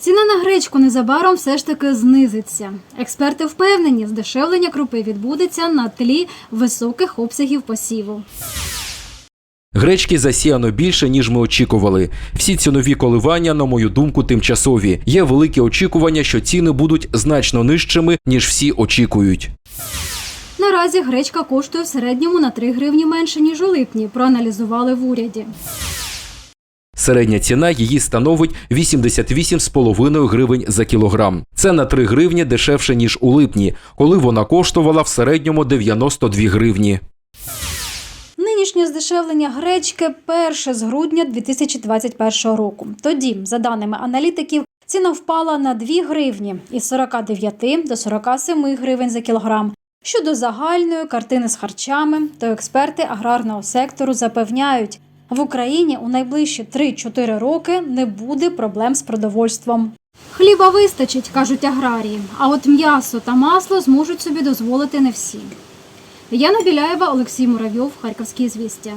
Ціна на гречку незабаром все ж таки знизиться. Експерти впевнені, здешевлення крупи відбудеться на тлі високих обсягів посіву. Гречки засіяно більше, ніж ми очікували. Всі цінові коливання, на мою думку, тимчасові. Є великі очікування, що ціни будуть значно нижчими, ніж всі очікують. Наразі гречка коштує в середньому на 3 гривні менше, ніж у липні, проаналізували в уряді. Середня ціна її становить 88,5 гривень за кілограм. Це на 3 гривні дешевше, ніж у липні, коли вона коштувала в середньому 92 гривні. Нинішнє здешевлення гречки перше з грудня 2021 року. Тоді, за даними аналітиків, ціна впала на 2 гривні із 49 до 47 гривень за кілограм. Щодо загальної картини з харчами, то експерти аграрного сектору запевняють, в Україні у найближчі 3-4 роки не буде проблем з продовольством. Хліба вистачить, кажуть аграрії, а от м'ясо та масло зможуть собі дозволити не всі. Яна Біляєва, Олексій Муравйов, Харківські звістя.